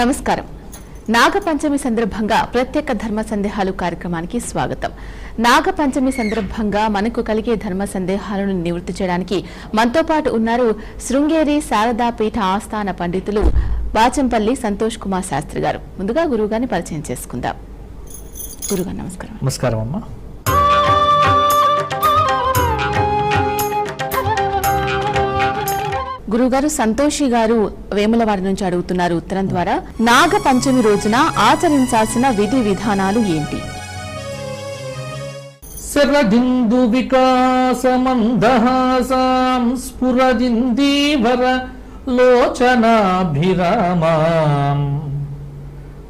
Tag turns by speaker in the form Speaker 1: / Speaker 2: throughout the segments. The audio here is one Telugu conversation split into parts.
Speaker 1: నమస్కారం. నాగపంచమి సందర్భంగా ప్రత్యేక ధర్మ సందేహాలు కార్యక్రమానికి స్వాగతం. నాగపంచమి సందర్భంగా మనకు కలిగే ధర్మ సందేహాలను నివృత్తి చేయడానికి మనతో పాటు ఉన్నారు శృంగేరి శారదాపీఠ ఆస్థాన పండితులు బాచంపల్లి సంతోష్ కుమార్ శాస్త్రి గారు. ముందుగా గురువుగారిని పరిచయం చేసుకుందాం. గురుగారు నమస్కారం.
Speaker 2: నమస్కారం అమ్మా.
Speaker 1: గురుగారు సంతోషి గారు వేములవాడి నుంచి అడుగుతున్నారు ఉత్తరం ద్వారా నాగ పంచమి రోజున ఆచరించాల్సిన విధి విధానాలు ఏంటి?
Speaker 2: శరదిందు వికాసమందహాసాం స్ఫురదిందీవర లోచనాభిరామాం.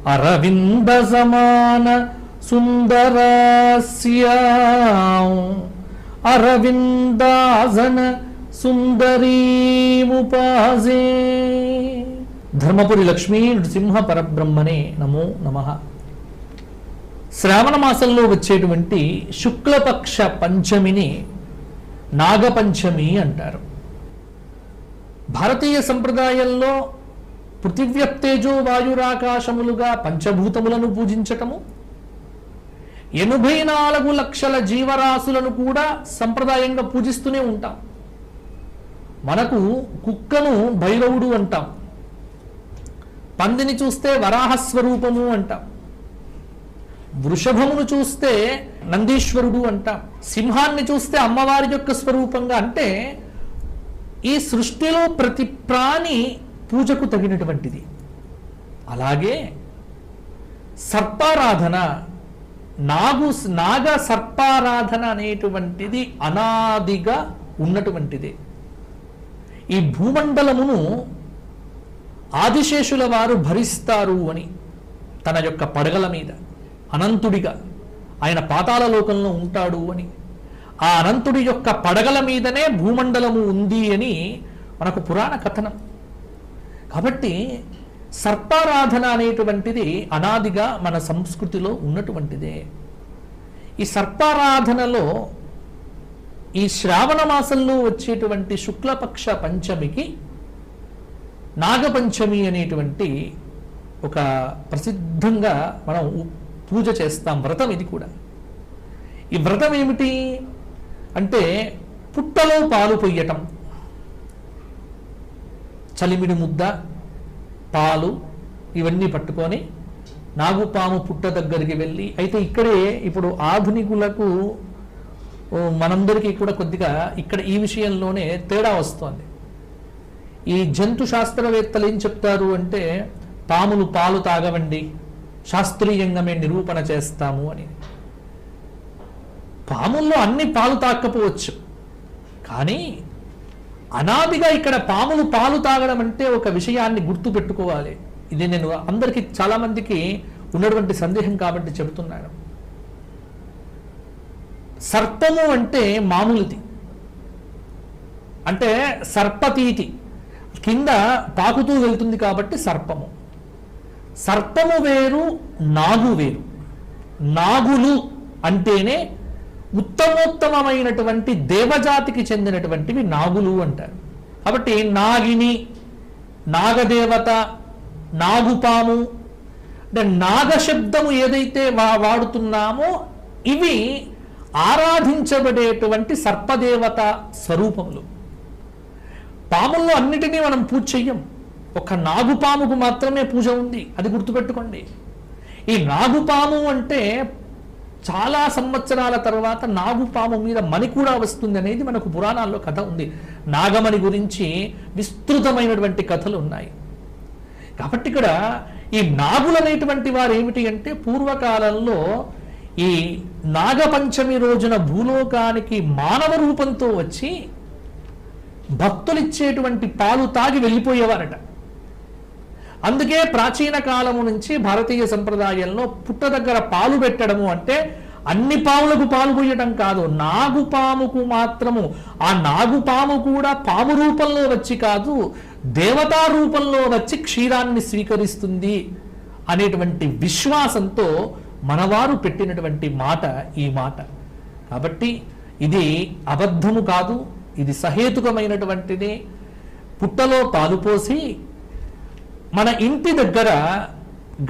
Speaker 2: అరవింద సమాన సుందరాస్యాం. అరవిందాసన సుందరీముపాసే. ధర్మపురి లక్ష్మీ నృసింహ పరబ్రహ్మనే నమో నమః. శ్రావణ మాసంలో వచ్చేటువంటి శుక్లపక్ష పంచమిని నాగపంచమి అంటారు. భారతీయ సంప్రదాయంలో పృథివ్యప్తేజో వాయురాకాశములుగా పంచభూతములను పూజించటము ఎనభై నాలుగు లక్షల జీవరాశులను కూడా సంప్రదాయంగా పూజిస్తూనే ఉంటాం. మనకు కుక్కను భైరవుడు అంటాం. పందిని చూస్తే వరాహ స్వరూపము అంటాం. వృషభమును చూస్తే నందీశ్వరుడు అంటాం. సింహాన్ని చూస్తే అమ్మవారి యొక్క స్వరూపంగా అంటే ఈ సృష్టిలో ప్రతి ప్రాణి పూజకు తగినటువంటిది. అలాగే సర్పారాధన నాగు నాగ సర్పారాధన అనేటువంటిది అనాదిగా ఉన్నటువంటిది. ఈ భూమండలమును ఆదిశేషుల వారు భరిస్తారు అని తన యొక్క పడగల మీద. అనంతుడిగా ఆయన పాతాల లోకంలో ఉంటాడు అని. ఆ అనంతుడి యొక్క పడగల మీదనే భూమండలము ఉంది అని మనకు పురాణ కథనం. కాబట్టి సర్పారాధన అనేటువంటిది అనాదిగా మన సంస్కృతిలో ఉన్నటువంటిదే. ఈ సర్పారాధనలో ఈ శ్రావణ మాసంలో వచ్చేటువంటి శుక్లపక్ష పంచమికి నాగపంచమి అనేటువంటి ఒక ప్రసిద్ధంగా మనం పూజ చేస్తాం వ్రతం ఇది కూడా. ఈ వ్రతం ఏమిటి అంటే పుట్టలో పాలు పొయ్యటం. చలిమిడి ముద్ద పాలు ఇవన్నీ పట్టుకొని నాగుపాము పుట్ట దగ్గరికి వెళ్ళి అయితే ఇక్కడే ఇప్పుడు ఆధునికులకు మనందరికీ కూడా కొద్దిగా ఇక్కడ ఈ విషయంలోనే తేడా వస్తోంది. ఈ జంతు శాస్త్రవేత్తలు ఏం చెప్తారు అంటే పాములు పాలు తాగవండి శాస్త్రీయంగా మేము నిరూపణ చేస్తాము అని. పాముల్లో అన్ని పాలు తాకపోవచ్చు కానీ అనాదిగా ఇక్కడ పాములు పాలు తాగడం అంటే ఒక విషయాన్ని గుర్తు పెట్టుకోవాలి ఇది నేను అందరికీ చాలా మందికి ఉన్నటువంటి సందేహం కాబట్టి చెబుతున్నాను. సర్పము అంటే మామూలుది. అంటే సర్పతీతి. కింద పాకుతూ వెళ్తుంది కాబట్టి సర్పము. సర్పము వేరు నాగు వేరు. నాగులు అంటేనే ఉత్తమోత్తమమైనటువంటి దేవజాతికి చెందినటువంటివి నాగులు అంటారు. కాబట్టి నాగిని నాగదేవత నాగుపాము అంటే నాగశబ్దము ఏదైతే వా వాడుతున్నామో ఇవి ఆరాధించబడేటువంటి సర్పదేవత స్వరూపములు. పాముల్లో అన్నిటినీ మనం పూజ చెయ్యం. ఒక నాగుపాముకు మాత్రమే పూజ ఉంది అది గుర్తుపెట్టుకోండి. ఈ నాగుపాము అంటే చాలా సంవత్సరాల తర్వాత నాగుపాము మీద మణి కూడా వస్తుంది అనేది మనకు పురాణాల్లో కథ ఉంది. నాగమణి గురించి విస్తృతమైనటువంటి కథలు ఉన్నాయి. కాబట్టి ఇక్కడ ఈ నాగులు అనేటువంటి వారు ఏమిటి అంటే పూర్వకాలంలో ఈ నాగపంచమి రోజున భూలోకానికి మానవ రూపంతో వచ్చి భక్తులిచ్చేటువంటి పాలు తాగి వెళ్ళిపోయేవారట. అందుకే ప్రాచీన కాలము నుంచి భారతీయ సంప్రదాయంలో పుట్ట దగ్గర పాలు పెట్టడము అంటే అన్ని పాములకు పాలు పోయటం కాదు నాగుపాముకు మాత్రము. ఆ నాగుపాము కూడా పాము రూపంలో వచ్చి కాదు దేవతా రూపంలో వచ్చి క్షీరాన్ని స్వీకరిస్తుంది అనేటువంటి విశ్వాసంతో మనవారు పెట్టినటువంటి మాట ఈ మాట. కాబట్టి ఇది అబద్ధము కాదు ఇది సహేతుకమైనటువంటిది. పుట్టలో పాలుపోసి మన ఇంటి దగ్గర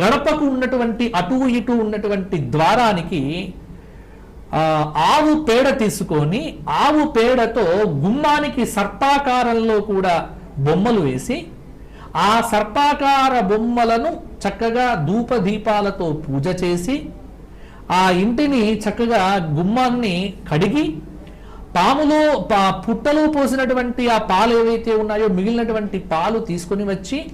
Speaker 2: గడపకు ఉన్నటువంటి అటు ఇటు ఉన్నటువంటి ద్వారానికి ఆవు పేడ తీసుకొని ఆవు పేడతో గుమ్మానికి సర్పాకారంలో కూడా బొమ్మలు వేసి ఆ సర్పాకార బొమ్మలను చక్కగా ధూప దీపాలతో పూజ చేసి ఆ ఇంటిని చక్కగా గుమ్మాన్ని కడిగి పాములో పా పుట్టలు పోసినటువంటి ఆ పాలు ఏవైతే ఉన్నాయో మిగిలినటువంటి పాలు తీసుకొని వచ్చి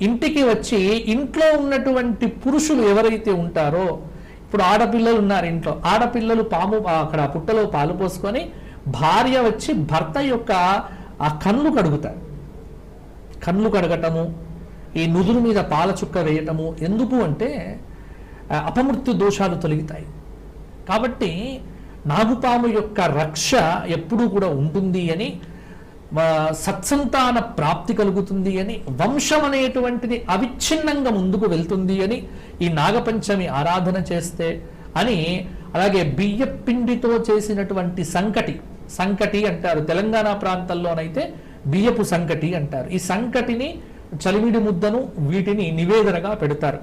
Speaker 2: ఇంటికి వచ్చి ఇంట్లో ఉన్నటువంటి పురుషులు ఎవరైతే ఉంటారో ఇప్పుడు ఆడపిల్లలు ఉన్నారు ఇంట్లో ఆడపిల్లలు పాము అక్కడ పుట్టలో పాలు పోసుకొని భార్య వచ్చి భర్త యొక్క ఆ కన్ను కడుగుతారు. కళ్ళు కడగటము ఈ నుదురు మీద పాలచుక్క వేయటము ఎందుకు అంటే అపమృత్యు దోషాలు తొలగుతాయి. కాబట్టి నాగుపాము యొక్క రక్ష ఎప్పుడూ కూడా ఉంటుంది అని సత్సంతాన ప్రాప్తి కలుగుతుంది అని వంశం అనేటువంటిది అవిచ్ఛిన్నంగా ముందుకు వెళ్తుంది అని ఈ నాగపంచమి ఆరాధన చేస్తే అని అలాగే బియ్యపిండితో చేసినటువంటి సంకటి సంకటి అంటారు తెలంగాణ ప్రాంతాల్లోనైతే బియ్యపు సంకటి అంటారు. ఈ సంకటిని చలివిడి ముద్దను వీటిని నివేదనగా పెడతారు.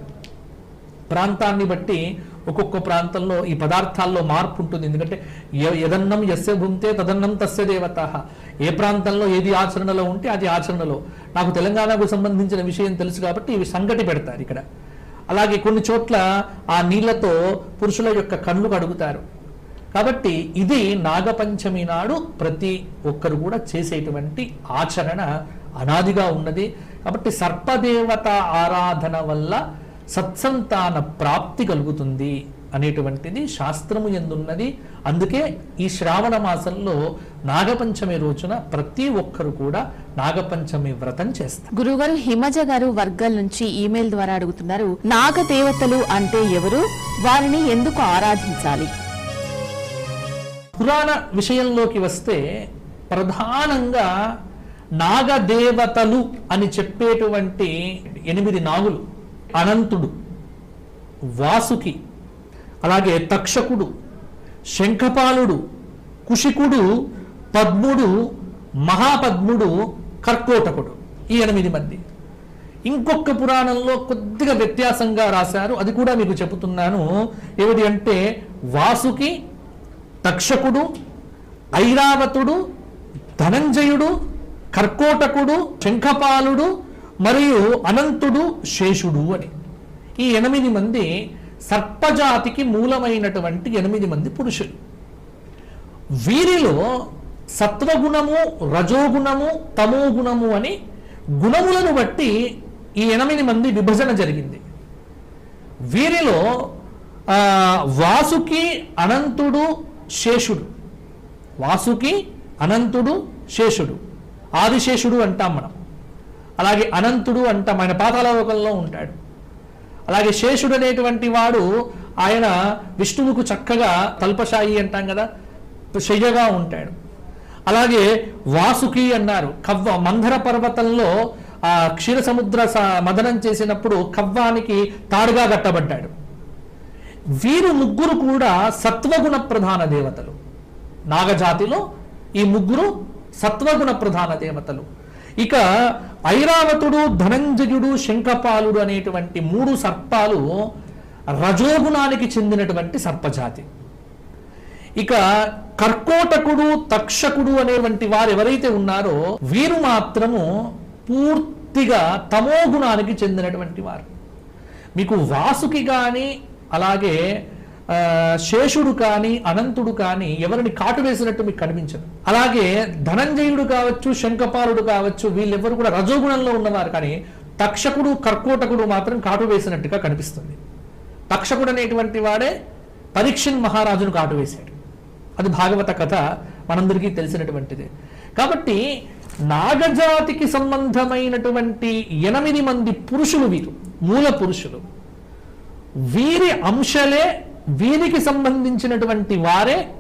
Speaker 2: ప్రాంతాన్ని బట్టి ఒక్కొక్క ప్రాంతంలో ఈ పదార్థాల్లో మార్పు ఉంటుంది. ఎందుకంటే ఎ- యదన్నం భుంతే తదన్నం తస్య దేవత. ఏ ప్రాంతంలో ఏది ఆచరణలో ఉంటే అది ఆచరణలో. నాకు తెలంగాణకు సంబంధించిన విషయం తెలుసు కాబట్టి ఇవి సంగటి పెడతారు ఇక్కడ. అలాగే కొన్ని చోట్ల ఆ నీళ్ళతో పురుషుల యొక్క కళ్ళు కడుగుతారు కాబట్టి ఇది నాగపంచమి నాడు ప్రతి ఒక్కరు కూడా చేసేటువంటి ఆచరణ అనాదిగా ఉన్నది. కాబట్టి సర్పదేవత ఆరాధన వల్ల సత్సంతాన ప్రాప్తి కలుగుతుంది అనేటువంటిది శాస్త్రము ఎందున్నది. అందుకే ఈ శ్రావణ మాసంలో నాగపంచమి రోజున ప్రతి ఒక్కరు కూడా నాగపంచమి వ్రతం చేస్తారు.
Speaker 1: గురుగారు హిమజ గారు వర్గాల నుంచి ఈమెయిల్ ద్వారా అడుగుతున్నారు నాగదేవతలు అంటే ఎవరు? వారిని ఎందుకు ఆరాధించాలి?
Speaker 2: పురాణ విషయంలోకి వస్తే ప్రధానంగా నాగదేవతలు అని చెప్పేటువంటి ఎనిమిది నాగులు అనంతుడు వాసుకి అలాగే తక్షకుడు శంఖపాలుడు కుషికుడు పద్ముడు మహాపద్ముడు కర్కోటకుడు ఈ ఎనిమిది మంది. ఇంకొక పురాణంలో కొద్దిగా వ్యత్యాసంగా రాశారు. అది కూడా మీకు చెబుతున్నాను. ఏమిటి అంటే వాసుకి తక్షకుడు ఐరావతుడు ధనంజయుడు కర్కోటకుడు శంఖపాలుడు మరియు అనంతుడు శేషుడు అని. ఈ ఎనిమిది మంది సర్పజాతికి మూలమైనటువంటి ఎనిమిది మంది పురుషులు. వీరిలో సత్వగుణము రజోగుణము తమోగుణము అని గుణములను బట్టి ఈ ఎనిమిది మంది విభజన జరిగింది. వీరిలో వాసుకి అనంతుడు శేషుడు. వాసుకి అనంతుడు శేషుడు. ఆదిశేషుడు అంటాం మనం. అలాగే అనంతుడు అంటాం. ఆయన పాతాళలోకంలో ఉంటాడు. అలాగే శేషుడు అనేటువంటి వాడు ఆయన విష్ణువుకు చక్కగా తల్పశాయి అంటాం కదా శయ్యగా ఉంటాడు. అలాగే వాసుకి అన్నారు కవ్వ మంధర పర్వతంలో ఆ క్షీర సముద్ర మదనం చేసినప్పుడు కవ్వానికి తాడుగా కట్టబడ్డాడు. వీరు ముగ్గురు కూడా సత్వగుణ ప్రధాన దేవతలు. నాగజాతిలో ఈ ముగ్గురు సత్వగుణ ప్రధాన దేవతలు. ఇక ఐరావతుడు ధనంజయుడు శంఖపాలుడు అనేటువంటి మూడు సర్పాలు రజోగుణానికి చెందినటువంటి సర్పజాతి. ఇక కర్కోటకుడు తక్షకుడు అనేటువంటి వారు ఎవరైతే ఉన్నారో వీరు మాత్రము పూర్తిగా తమోగుణానికి చెందినటువంటి వారు. మీకు వాసుకి కానీ అలాగే శేషుడు కానీ అనంతుడు కానీ ఎవరిని కాటు వేసినట్టు మీకు కనిపించదు. అలాగే ధనంజయుడు కావచ్చు శంఖపాలుడు కావచ్చు వీళ్ళెవరు కూడా రజోగుణంలో ఉన్నవారు కానీ తక్షకుడు కర్కోటకుడు మాత్రం కాటు వేసినట్టుగా కనిపిస్తుంది. తక్షకుడు అనేటువంటి వాడే పరీక్షన్ మహారాజును కాటు వేశాడు. అది భాగవత కథ మనందరికీ తెలిసినటువంటిది. కాబట్టి నాగజాతికి సంబంధమైనటువంటి ఎనిమిది మంది పురుషులు వీరు మూల పురుషులు. వీరి అంశలే వీరికి సంబంధించినటువంటి వారే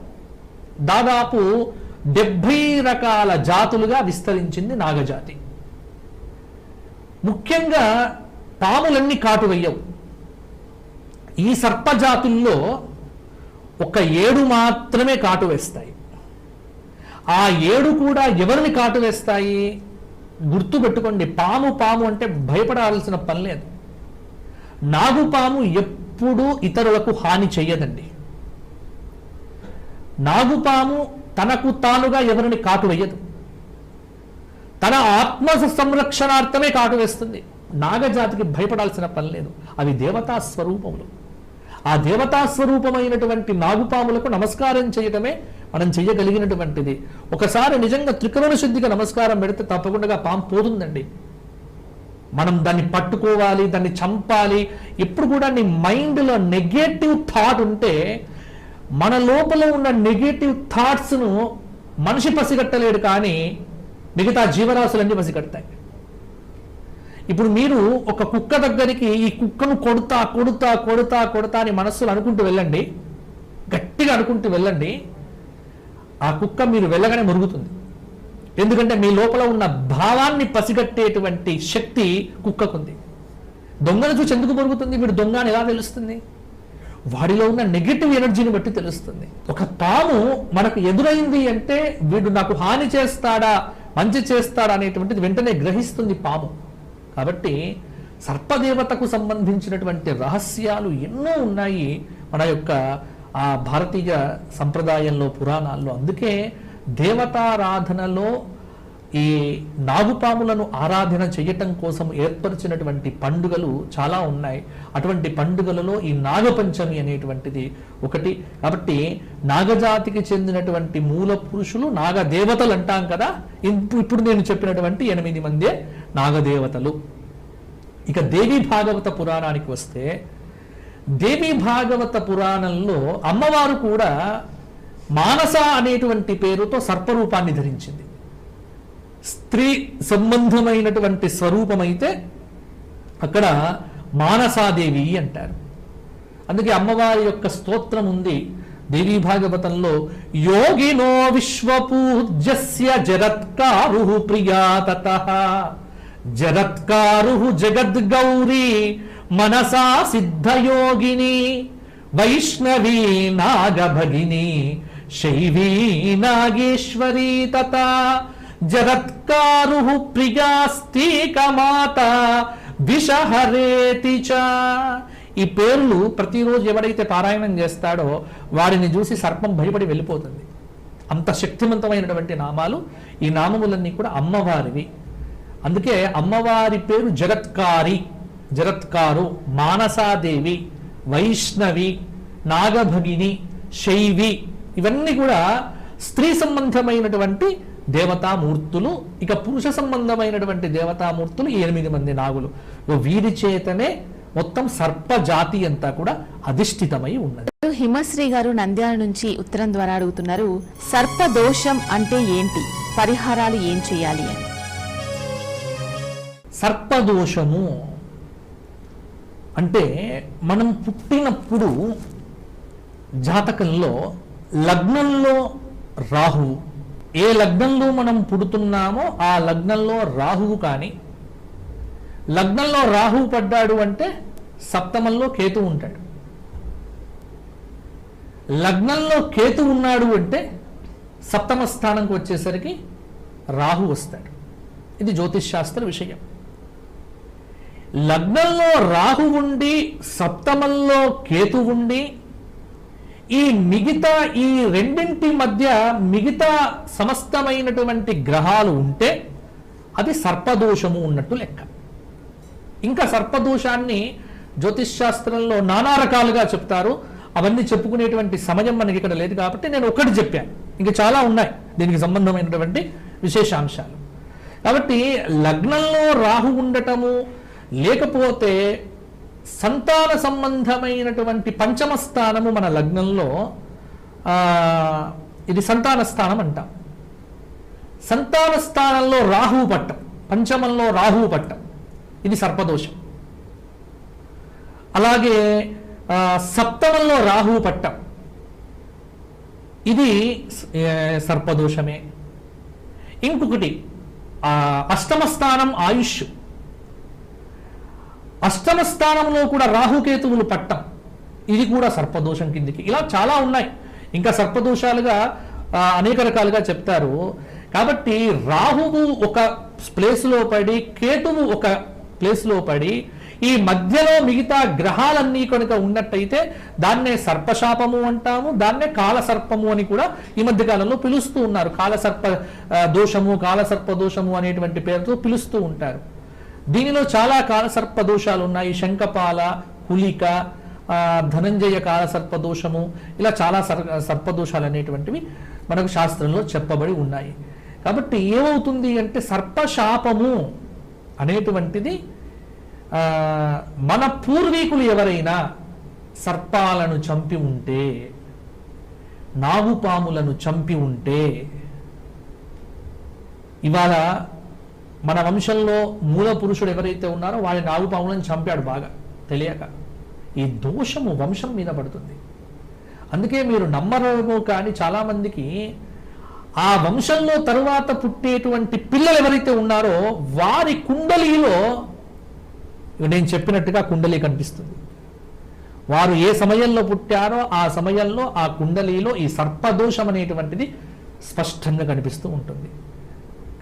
Speaker 2: దాదాపు డెబ్భై రకాల జాతులుగా విస్తరించింది నాగజాతి. ముఖ్యంగా పాములన్నీ కాటు వెయ్యవు ఈ సర్పజాతుల్లో ఒక ఏడు మాత్రమే కాటు వేస్తాయి ఆ ఏడు కూడా ఎవరిని కాటు వేస్తాయి గుర్తు పెట్టుకోండి పాము పాము అంటే భయపడాల్సిన పని లేదు. నాగుపాము ఎప్పుడూ ఇతరులకు హాని చెయ్యదండి. నాగుపాము తనకు తానుగా ఎవరిని కాటు వేయదు. తన ఆత్మ సంరక్షణార్థమే కాటు వేస్తుంది. నాగజాతికి భయపడాల్సిన పని లేదు. అవి దేవతా స్వరూపములు. ఆ దేవతా స్వరూపమైనటువంటి నాగుపాములకు నమస్కారం చేయటమే మనం చెయ్యగలిగినటువంటిది. ఒకసారి నిజంగా త్రికరణ శుద్ధిగా నమస్కారం పెడితే తప్పకుండా పాము పోతుందండి. మనం దాన్ని పట్టుకోవాలి దాన్ని చంపాలి. ఎప్పుడు కూడా నీ మైండ్లో నెగేటివ్ థాట్ ఉంటే మన లోపల ఉన్న నెగటివ్ థాట్స్ను మనిషి పసిగట్టలేడు కానీ మిగతా జీవరాశులన్నీ పసిగడతాయి. ఇప్పుడు మీరు ఒక కుక్క దగ్గరికి ఈ కుక్కను కొడుతా కొడుతా కొడుతా కొడుతా అని మనస్సులో అనుకుంటూ వెళ్ళండి. గట్టిగా అనుకుంటూ వెళ్ళండి. ఆ కుక్క మీరు వెళ్ళగానే మురుగుతుంది. ఎందుకంటే మీ లోపల ఉన్న భావాన్ని పసిగట్టేటువంటి శక్తి కుక్కకుంది. దొంగను చూసి ఎందుకు పొరుగుతుంది వీడు దొంగ అని ఎలా తెలుస్తుంది? వాడిలో ఉన్న నెగిటివ్ ఎనర్జీని బట్టి తెలుస్తుంది. ఒక పాము మనకు ఎదురైంది అంటే వీడు నాకు హాని చేస్తాడా మంచి చేస్తాడా అనేటువంటిది వెంటనే గ్రహిస్తుంది పాము. కాబట్టి సర్పదేవతకు సంబంధించినటువంటి రహస్యాలు ఎన్నో ఉన్నాయి మన యొక్క ఆ భారతీయ సంప్రదాయంలో పురాణాల్లో. అందుకే దేవతారాధనలో ఈ నాగుపాములను ఆరాధన చేయటం కోసం ఏర్పరిచినటువంటి పండుగలు చాలా ఉన్నాయి. అటువంటి పండుగలలో ఈ నాగపంచమి అనేటువంటిది ఒకటి. కాబట్టి నాగజాతికి చెందినటువంటి మూల పురుషులు నాగదేవతలు అంటాం కదా. ఇప్పుడు నేను చెప్పినటువంటి ఎనిమిది మందే నాగదేవతలు. ఇక దేవి భాగవత పురాణానికి వస్తే దేవి భాగవత పురాణంలో అమ్మవారు కూడా మానస అనేటువంటి పేరుతో సర్పరూపాన్ని ధరించింది. స్త్రీ సంబంధమైనటువంటి స్వరూపమైతే అక్కడ మానసాదేవి అంటారు. అందుకే అమ్మవారి యొక్క స్తోత్రం ఉంది. దేవీ భాగవతంలో యోగినో విశ్వపూజ్యస్య జరత్కారు ప్రియా తత జరత్కారు జగద్గౌరీ మనసా సిద్ధయోగిని వైష్ణవీ నాగభగిని శైవీ నాగేశ్వరీ తత. జరత్కారు ప్రియాస్తీకమాత. విషహరేతి చ. ఈ పేర్లు ప్రతిరోజు ఎవడైతే పారాయణం చేస్తాడో వాడిని చూసి సర్పం భయపడి వెళ్ళిపోతుంది. అంత శక్తివంతమైనటువంటి నామాలు ఈ నామములన్నీ కూడా అమ్మవారివి. అందుకే అమ్మవారి పేరు జగత్కారి. జగత్కారు మానసాదేవి వైష్ణవి నాగభగిని శైవి. ఇవన్నీ కూడా స్త్రీ సంబంధమైనటువంటి దేవతామూర్తులు ఇక పురుష సంబంధమైనటువంటి దేవతామూర్తులు ఎనిమిది మంది నాగులు. వీరి చేతనే మొత్తం సర్ప జాతి అంతా కూడా అధిష్ఠితమై ఉన్నది.
Speaker 1: హిమశ్రీ గారు నంద్యాల నుంచి ఉత్తరం ద్వారా అడుగుతున్నారు సర్పదోషం అంటే ఏంటి? పరిహారాలు ఏం చేయాలి అని.
Speaker 2: సర్పదోషము అంటే మనం పుట్టినప్పుడు జాతకంలో లగ్నంలో రాహువు. ఏ లగ్నంలో మనం పుడుతున్నామో ఆ లగ్నంలో రాహువు కానీ లగ్నంలో రాహువు పడ్డాడు అంటే సప్తమంలో కేతు ఉంటాడు. లగ్నంలో కేతు ఉన్నాడు అంటే సప్తమ స్థానంకి వచ్చేసరికి రాహు వస్తాడు. ఇది జ్యోతిష్ శాస్త్ర విషయం. లగ్నంలో రాహు ఉండి సప్తమంలో కేతు ఉండి ఈ మిగతా ఈ రెండింటి మధ్య మిగతా సమస్తమైనటువంటి గ్రహాలు ఉంటే అది సర్పదోషము ఉన్నట్టు లెక్క. ఇంకా సర్పదోషాన్ని జ్యోతిష్ శాస్త్రంలో నానా రకాలుగా చెప్తారు. అవన్నీ చెప్పుకునేటువంటి సమయం మనకి ఇక్కడ లేదు కాబట్టి నేను ఒకటి చెప్పాను. ఇంకా చాలా ఉన్నాయి దీనికి సంబంధమైనటువంటి విశేషాంశాలు. కాబట్టి లగ్నంలో రాహు ఉండటము లేకపోతే సంతాన సంబంధమైనటువంటి పంచమ స్థానము మన లగ్నంలో ఇది సంతాన స్థానం అంటాం. సంతాన స్థానంలో రాహువు పట్టం పంచమంలో రాహువు పట్టం. ఇది సర్పదోషం. అలాగే సప్తమంలో రాహువు పట్టం. ఇది సర్పదోషమే. ఇంకొకటి అష్టమ స్థానం ఆయుష్. అష్టమ స్థానంలో కూడా రాహుకేతువులు పట్టం. ఇది కూడా సర్పదోషం కిందికి. ఇలా చాలా ఉన్నాయి. ఇంకా సర్పదోషాలుగా అనేక రకాలుగా చెప్తారు. కాబట్టి రాహువు ఒక ప్లేస్లో పడి కేతువు ఒక ప్లేస్లో పడి ఈ మధ్యలో మిగతా గ్రహాలన్నీ కనుక ఉన్నట్టయితే దాన్నే సర్పశాపము అంటాము దాన్నే కాలసర్పము అని కూడా ఈ మధ్య కాలంలో పిలుస్తూ ఉన్నారు. కాలసర్ప దోషము కాలసర్ప దోషము అనేటువంటి పేరుతో పిలుస్తూ ఉంటారు. దీనిలో చాలా కాలసర్ప దోషాలు ఉన్నాయి. శంఖపాల హులిక ధనంజయ కాలసర్ప దోషము ఇలా చాలా సర్ సర్పదోషాలు అనేటువంటివి మనకు శాస్త్రంలో చెప్పబడి ఉన్నాయి. కాబట్టి ఏమవుతుంది అంటే సర్పశాపము అనేటువంటిది మన పూర్వీకులు ఎవరైనా సర్పాలను చంపి ఉంటే నాగుపాములను చంపి ఉంటే ఇవాళ మన వంశంలో మూల పురుషుడు ఎవరైతే ఉన్నారో వాడి నాగుపాములను చంపాడు బాగా తెలియక. ఈ దోషము వంశం మీద పడుతుంది. అందుకే మీరు నమ్మరేమో కానీ చాలామందికి ఆ వంశంలో తరువాత పుట్టేటువంటి పిల్లలు ఎవరైతే ఉన్నారో వారి కుండలిలో నేను చెప్పినట్టుగా కుండలి కనిపిస్తుంది. వారు ఏ సమయంలో పుట్టారో ఆ సమయంలో ఆ కుండలిలో ఈ సర్పదోషం అనేటువంటిది స్పష్టంగా కనిపిస్తూ ఉంటుంది.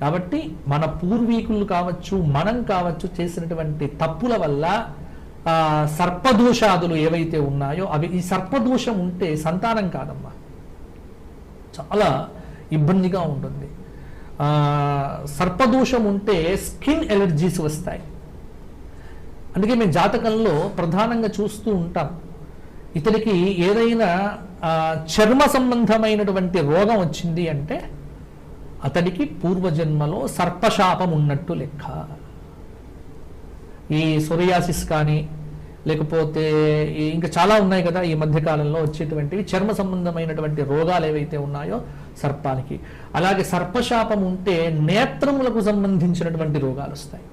Speaker 2: కాబట్టి మన పూర్వీకులు కావచ్చు మనం కావచ్చు చేసినటువంటి తప్పుల వల్ల సర్పదోషాదులు ఏవైతే ఉన్నాయో అవి ఈ సర్పదోషం ఉంటే సంతానం కాదమ్మా. చాలా ఇబ్బందిగా ఉంటుంది. సర్పదోషం ఉంటే స్కిన్ ఎలర్జీస్ వస్తాయి. అందుకే మేము జాతకంలో ప్రధానంగా చూస్తూ ఉంటాం. ఇతనికి ఏదైనా చర్మ సంబంధమైనటువంటి రోగం వచ్చింది అంటే అతడికి పూర్వజన్మలో సర్పశాపం ఉన్నట్టు లెక్క. ఈ సొరియాసిస్ కానీ లేకపోతే ఇంకా చాలా ఉన్నాయి కదా ఈ మధ్యకాలంలో వచ్చేటువంటివి. చర్మ సంబంధమైనటువంటి రోగాలు ఏవైతే ఉన్నాయో సర్పానికి. అలాగే సర్పశాపం ఉంటే నేత్రములకు సంబంధించినటువంటి రోగాలు వస్తాయి.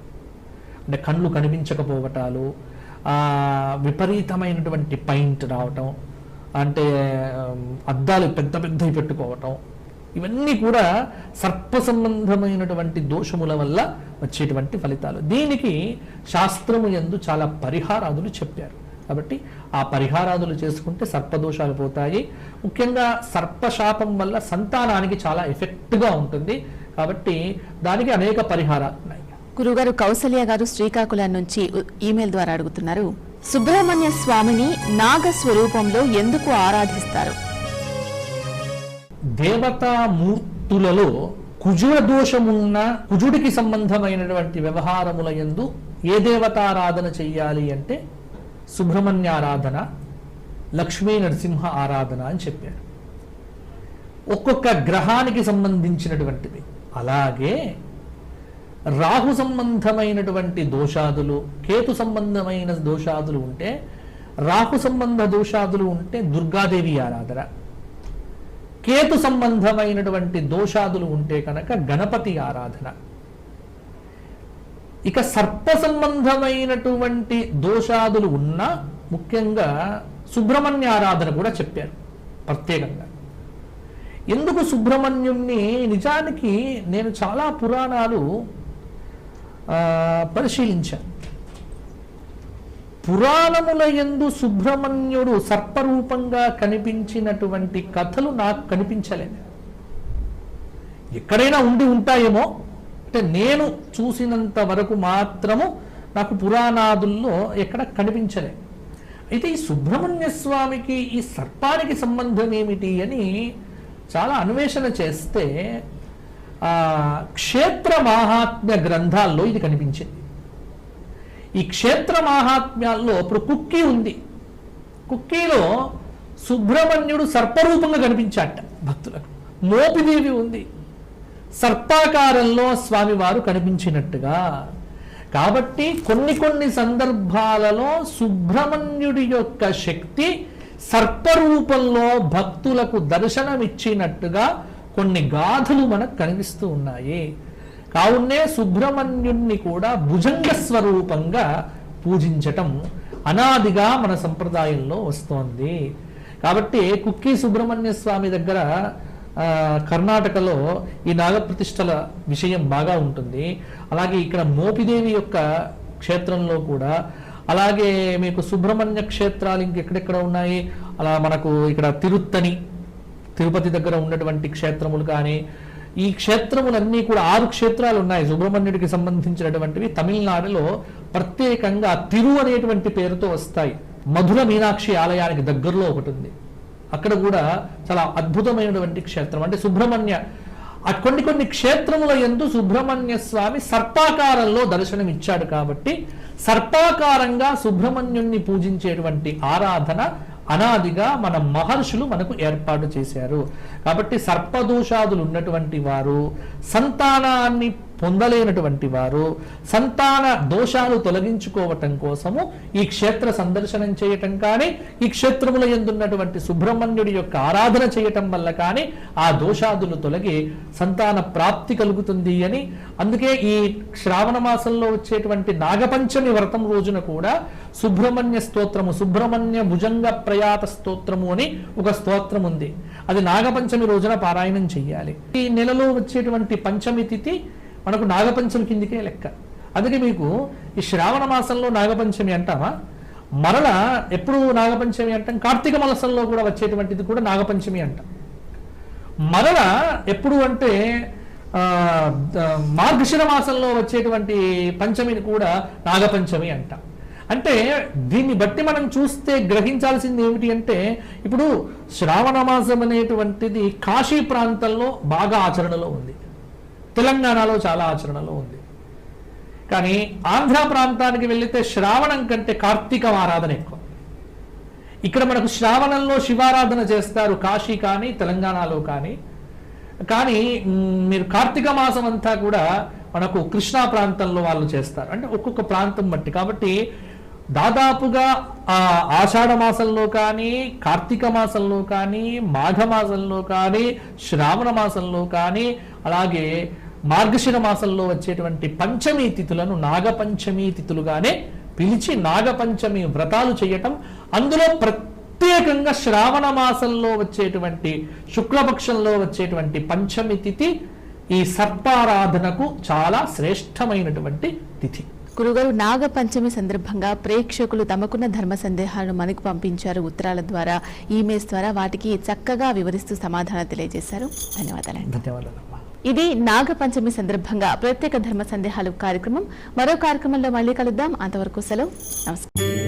Speaker 2: అంటే కళ్ళు కనిపించకపోవటాలు విపరీతమైనటువంటి పైంట్ రావటం అంటే అద్దాలు పెద్ద పెద్దవి పెట్టుకోవటం ఇవన్నీ కూడా సర్ప సంబంధమైనటువంటి దోషముల వల్ల వచ్చేటువంటి ఫలితాలు. దీనికి శాస్త్రము ఎందు చాలా పరిహారాదులు చెప్పారు. కాబట్టి ఆ పరిహారాదులు చేసుకుంటే సర్పదోషాలు పోతాయి. ముఖ్యంగా సర్పశాపం వల్ల సంతానానికి చాలా ఎఫెక్ట్గా ఉంటుంది. కాబట్టి దానికి అనేక పరిహారాలు ఉన్నాయి.
Speaker 1: గురుగారు కౌసల్య గారు శ్రీకాకుళం నుంచి ఈమెయిల్ ద్వారా అడుగుతున్నారు. సుబ్రహ్మణ్య స్వామిని నాగ స్వరూపంలో ఎందుకు ఆరాధిస్తారు?
Speaker 2: దేవతా మూర్తులలో కుజుడ దోషమున్న కుజుడికి సంబంధమైనటువంటి వ్యవహారముల యందు ఏ దేవతారాధన చెయ్యాలి అంటే సుబ్రహ్మణ్యారాధన లక్ష్మీ నరసింహ ఆరాధన అని చెప్పారు. ఒక్కొక్క గ్రహానికి సంబంధించినటువంటివి అలాగే రాహు సంబంధమైనటువంటి దోషాదులు కేతు సంబంధమైన దోషాదులు ఉంటే రాహు సంబంధ దోషాదులు ఉంటే దుర్గాదేవి ఆరాధన. కేతు సంబంధమైనటువంటి దోషాదులు ఉంటే కనుక గణపతి ఆరాధన. ఇక సర్ప సంబంధమైనటువంటి దోషాదులు ఉన్నా ముఖ్యంగా సుబ్రహ్మణ్య ఆరాధన కూడా చెప్పారు ప్రత్యేకంగా. ఎందుకు సుబ్రహ్మణ్యుణ్ణి? నిజానికి నేను చాలా పురాణాలు పరిశీలించాను. పురాణముల యందు సుబ్రహ్మణ్యుడు సర్పరూపంగా కనిపించినటువంటి కథలు నాకు కనిపించలేదు. ఎక్కడైనా ఉండి ఉంటాయేమో? అంటే నేను చూసినంత వరకు మాత్రము నాకు పురాణాదుల్లో ఎక్కడ కనిపించలే. అయితే ఈ సుబ్రహ్మణ్య స్వామికి ఈ సర్పానికి సంబంధం ఏమిటి అని చాలా అన్వేషణ చేస్తే క్షేత్ర మాహాత్మ్య గ్రంథాల్లో ఇది కనిపించింది. ఈ క్షేత్ర మాహాత్మ్యాల్లో ఇప్పుడు కుక్కీ ఉంది. కుక్కీలో సుబ్రహ్మణ్యుడు సర్పరూపంగా కనిపించాట భక్తులకు. మోపిదేవి ఉంది. సర్పాకారంలో స్వామివారు కనిపించినట్టుగా. కాబట్టి కొన్ని కొన్ని సందర్భాలలో సుబ్రహ్మణ్యుడి యొక్క శక్తి సర్పరూపంలో భక్తులకు దర్శనమిచ్చినట్టుగా కొన్ని గాథలు మనకు కనిపిస్తూ ఉన్నాయి. కావున్నే సుబ్రహ్మణ్యుణ్ణి కూడా భుజంగ స్వరూపంగా పూజించటం అనాదిగా మన సంప్రదాయంలో వస్తోంది. కాబట్టి కుక్కి సుబ్రహ్మణ్య స్వామి దగ్గర కర్ణాటకలో ఈ నాగప్రతిష్టల విషయం బాగా ఉంటుంది. అలాగే ఇక్కడ మోపిదేవి యొక్క క్షేత్రంలో కూడా అలాగే మీకు సుబ్రహ్మణ్య క్షేత్రాలు ఇంకెక్కడెక్కడ ఉన్నాయి? అలా మనకు ఇక్కడ తిరుత్తని తిరుపతి దగ్గర ఉన్నటువంటి క్షేత్రములు కానీ ఈ క్షేత్రములన్నీ కూడా ఆరు క్షేత్రాలు ఉన్నాయి సుబ్రహ్మణ్యుడికి సంబంధించినటువంటివి. తమిళనాడులో ప్రత్యేకంగా తిరు అనేటువంటి పేరుతో వస్తాయి. మధుర మీనాక్షి ఆలయానికి దగ్గరలో ఒకటి ఉంది అక్కడ కూడా చాలా అద్భుతమైనటువంటి క్షేత్రం. అంటే సుబ్రహ్మణ్య కొన్ని కొన్ని క్షేత్రముల ఎందు సుబ్రహ్మణ్య స్వామి సర్పాకారంలో దర్శనం ఇచ్చాడు కాబట్టి సర్పాకారంగా సుబ్రహ్మణ్యుణ్ణి పూజించేటువంటి ఆరాధన అనాదిగా మన మహర్షులు మనకు ఏర్పాటు చేశారు. కాబట్టి సర్పదోషాదులు ఉన్నటువంటి వారు సంతానాన్ని పొందలేనటువంటి వారు సంతాన దోషాలు తొలగించుకోవటం కోసము ఈ క్షేత్ర సందర్శనం చేయటం కానీ ఈ క్షేత్రముల ఎందున్నటువంటి సుబ్రహ్మణ్యుడి యొక్క ఆరాధన చేయటం వల్ల కానీ ఆ దోషాదులు తొలగి సంతాన ప్రాప్తి కలుగుతుంది అని. అందుకే ఈ శ్రావణ మాసంలో వచ్చేటువంటి నాగపంచమి వ్రతం రోజున కూడా సుబ్రహ్మణ్య స్తోత్రము సుబ్రహ్మణ్య భుజంగ ప్రయాత స్తోత్రము అని ఒక స్తోత్రం ఉంది. అది నాగపంచమి రోజున పారాయణం చెయ్యాలి. ఈ నెలలో వచ్చేటువంటి పంచమి తిథి మనకు నాగపంచమి కిందికే లెక్క. అందుకే మీకు ఈ శ్రావణ మాసంలో నాగపంచమి అంటామా? మరల ఎప్పుడు నాగపంచమి అంటాం. కార్తీక మాసంలో కూడా వచ్చేటువంటిది కూడా నాగపంచమి అంటాం. మరల ఎప్పుడు అంటే మార్గశిర మాసంలో వచ్చేటువంటి పంచమిని కూడా నాగపంచమి అంటాం. అంటే దీన్ని బట్టి మనం చూస్తే గ్రహించాల్సింది ఏమిటి అంటే ఇప్పుడు శ్రావణ మాసం అనేటువంటిది కాశీ ప్రాంతంలో బాగా ఆచరణలో ఉంది. తెలంగాణలో చాలా ఆచరణలో ఉంది. కానీ ఆంధ్ర ప్రాంతానికి వెళితే శ్రావణం కంటే కార్తీక ఆరాధన ఎక్కువ. ఇక్కడ మనకు శ్రావణంలో శివారాధన చేస్తారు కాశీ కానీ తెలంగాణలో కానీ. కానీ మీరు కార్తీక మాసం అంతా కూడా మనకు కృష్ణా ప్రాంతంలో వాళ్ళు చేస్తారు. అంటే ఒక్కొక్క ప్రాంతం బట్టి. కాబట్టి దాదాపుగా ఆ ఆషాఢ మాసంలో కానీ కార్తీక మాసంలో కానీ మాఘ మాసంలో కానీ శ్రావణ మాసంలో కానీ అలాగే మార్గశిర మాసంలో వచ్చేటువంటి పంచమీ తిథులను నాగపంచమీ తిథులుగానే పిలిచి నాగపంచమి వ్రతాలు చేయటం. అందులో ప్రత్యేకంగా శ్రావణ మాసంలో వచ్చేటువంటి శుక్లపక్షంలో వచ్చేటువంటి పంచమి తిథి ఈ సర్పారాధనకు చాలా శ్రేష్టమైనటువంటి తిథి.
Speaker 1: గురుగారు నాగ పంచమి సందర్భంగా ప్రేక్షకులు తమకున్న ధర్మ సందేహాలను మనకు పంపించారు. ఉత్తరాల ద్వారా ఈమెయిల్స్ ద్వారా వాటికి చక్కగా వివరిస్తూ సమాధానం తెలియజేశారు. ధన్యవాదాలండి.
Speaker 2: ధన్యవాదాలమ్మా
Speaker 1: ఇది నాగపంచమి సందర్భంగా ప్రత్యేక ధర్మ సందేహాలు కార్యక్రమం. మరో కార్యక్రమంలో మళ్ళీ కలుద్దాం. అంతవరకు సెలవు. నమస్కారం.